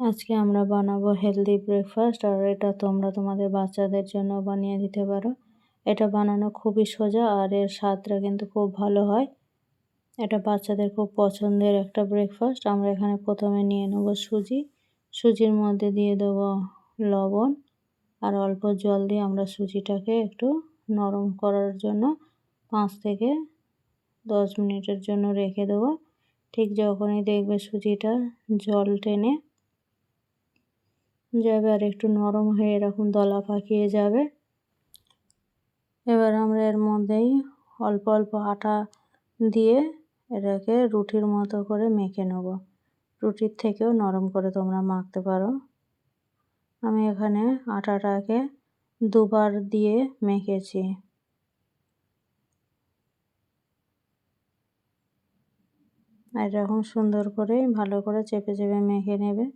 আজকে আমরা বানাবো হেলদি ব্রেকফাস্ট আর এটা তোমরা তোমাদের বাচ্চাদের জন্য বানিয়ে দিতে পারো। এটা বানানো খুবই সোজা আর এর স্বাদটা কিন্তু খুব ভালো হয়। এটা বাচ্চাদের খুব পছন্দের একটা ব্রেকফাস্ট আমরা এখানে প্রথমে নিয়ে নেব সুজি। সুজির মধ্যে দিয়ে দেবো লবণ আর অল্প জল দিয়ে আমরা সুজিটাকে একটু নরম করার জন্য পাঁচ থেকে দশ মিনিটের জন্য রেখে দেবো। ঠিক যখনই দেখবে সুজিটা জল টেনে যাবে আর একটু নরম হয়ে এরকম দলা পাকিয়ে যাবে। এবার আমরা এর মধ্যেই অল্প অল্প আটা দিয়ে এটাকে রুটির মতো করে মেখে নেব। রুটির থেকেও নরম করে তোমরা মাখতে পারো। আমি এখানে আটাটাকে দুবার দিয়ে মেখেছি। এরকম সুন্দর করে ভালো করে চেপে চেপে মেখে নেবে।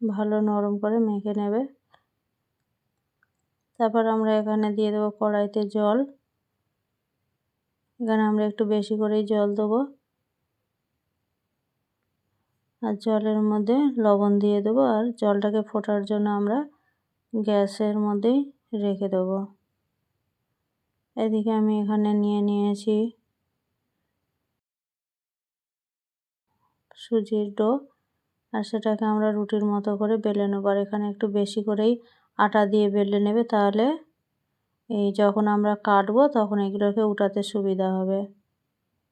ভালো নরম করে মেখে নেবে। তারপর আমরা এখানে দিয়ে দেবো কড়াইতে জল। এখানে আমরা একটু বেশি করেই জল দেবো। আর জলের মধ্যে লবণ দিয়ে দেবো আর জলটাকে ফোটার জন্য আমরা গ্যাসের মধ্যেই রেখে দেবো। এদিকে আমি এখানে নিয়ে নিয়েছি সুজির ডো। আর সেটাকে আমরা রুটির মতো করে বেলে নেব। আর এখানে একটু বেশি করেই আটা দিয়ে বেলে নেবে, তাহলে এই যখন আমরা কাটবো তখন এগুলোকে উঠাতে সুবিধা হবে।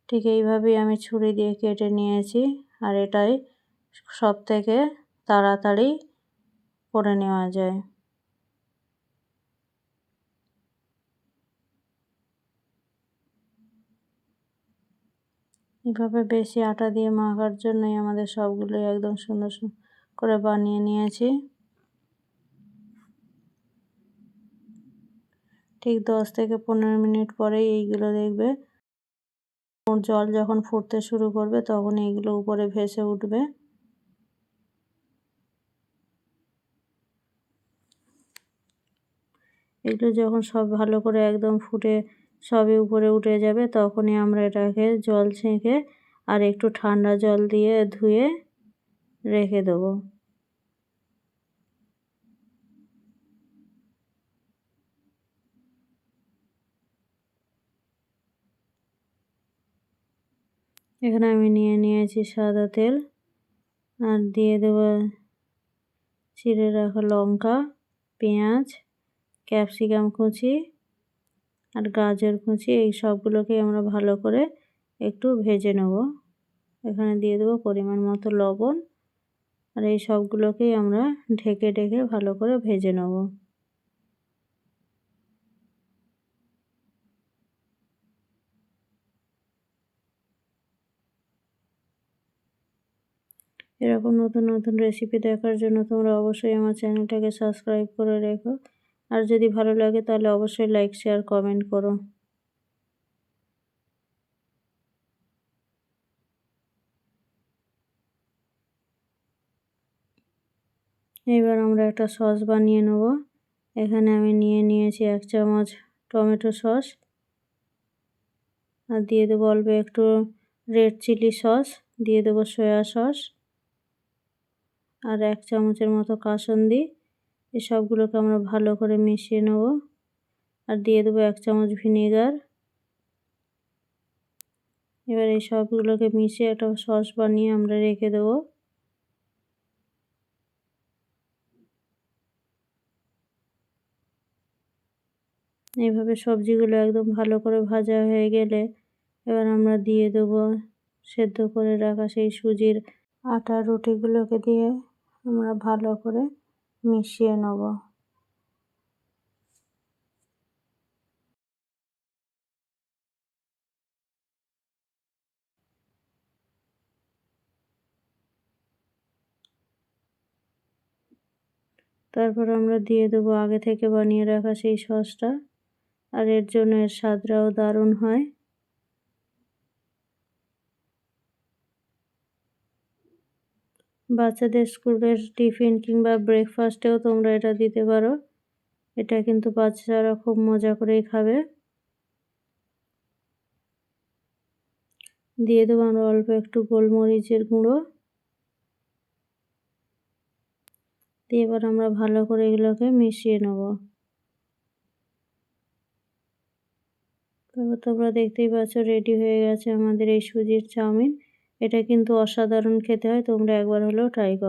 ঠিক এইভাবেই আমি ছুরি দিয়ে কেটে নিয়েছি, আর এটাই সব থেকে তাড়াতাড়ি করে নেওয়া যায়। এভাবে বেশি আটা দিয়ে মাখার জন্যই আমাদের সবগুলোই একদম সুন্দর করে বানিয়ে নিয়েছি। ঠিক দশ থেকে পনেরো মিনিট পরেই এইগুলো দেখবে। জল যখন ফুটতে শুরু করবে তখন এইগুলো উপরে ভেসে উঠবে। এগুলো যখন সব ভালো করে একদম ফুটে সবই উপরে উঠে যাবে, তখনই আমরা এটাকে জল ছেঁকে আর একটু ঠান্ডা জল দিয়ে ধুয়ে রেখে দেবো। এখানে আমি নিয়ে নিয়েছি সাদা তেল আর দিয়ে দেবো চিড়ে রাখা লঙ্কা, পেঁয়াজ, ক্যাপসিকাম কুচি আর গাজর কুচি, এই সবগুলোকে আমরা ভালো করে একটু ভেজে নেব। এখানে দিয়ে দেবো পরিমাণ মতো লবণ আর এই সবগুলোকেই আমরা ঢেকে ঢেকে ভালো করে ভেজে নেব। এরকম নতুন নতুন রেসিপি দেখার জন্য তোমরা অবশ্যই আমার চ্যানেলটাকে সাবস্ক্রাইব করে রেখো। আর যদি ভালো লাগে তাহলে অবশ্যই লাইক শেয়ার কমেন্ট করো। এবার আমরা একটা সস বানিয়ে নেব। এখানে আমি নিয়ে নিয়েছি এক চামচ টমেটো সস আর দিয়ে দেবো অল্প একটু রেড চিলি সস দিয়ে দেবো সয়া সস আর এক চামচের মতো কাসন্দি এই সবগুলোকে আমরা ভালো করে মিশিয়ে নেব। আর দিয়ে দেবো এক চামচ ভিনেগার। এবার এই সবগুলোকে মিশিয়ে একটা সস বানিয়ে আমরা রেখে দেবো। এইভাবে সবজিগুলো একদম ভালো করে ভাজা হয়ে গেলে এবার আমরা দিয়ে দেবো সেদ্ধ করে রাখা সেই সুজির আটা রুটিগুলোকে দিয়ে আমরা ভালো করে মিশিয়ে নেব। তারপর আমরা দিয়ে দেবো আগে থেকে বানিয়ে রাখা সেই সসটা। আর এর জন্য এর স্বাদটাও দারুণ হয়। বাচ্চাদের স্কুলের টিফিন কিংবা ব্রেকফাস্টেও তোমরা এটা দিতে পারো। এটা কিন্তু বাচ্চারা খুব মজা করেই খাবে। দিয়ে দেবো আমরা অল্প একটু গোলমরিচের গুঁড়ো। দিয়ে এবার আমরা ভালো করে এগুলোকে মিশিয়ে নেব। তারপর তোমরা দেখতেই পাচ্ছ রেডি হয়ে গেছে আমাদের এই সুজির চাউমিন। এটা কিন্তু অসাধারণ খেতে হয় তোমরা একবার হলেও ট্রাই করো।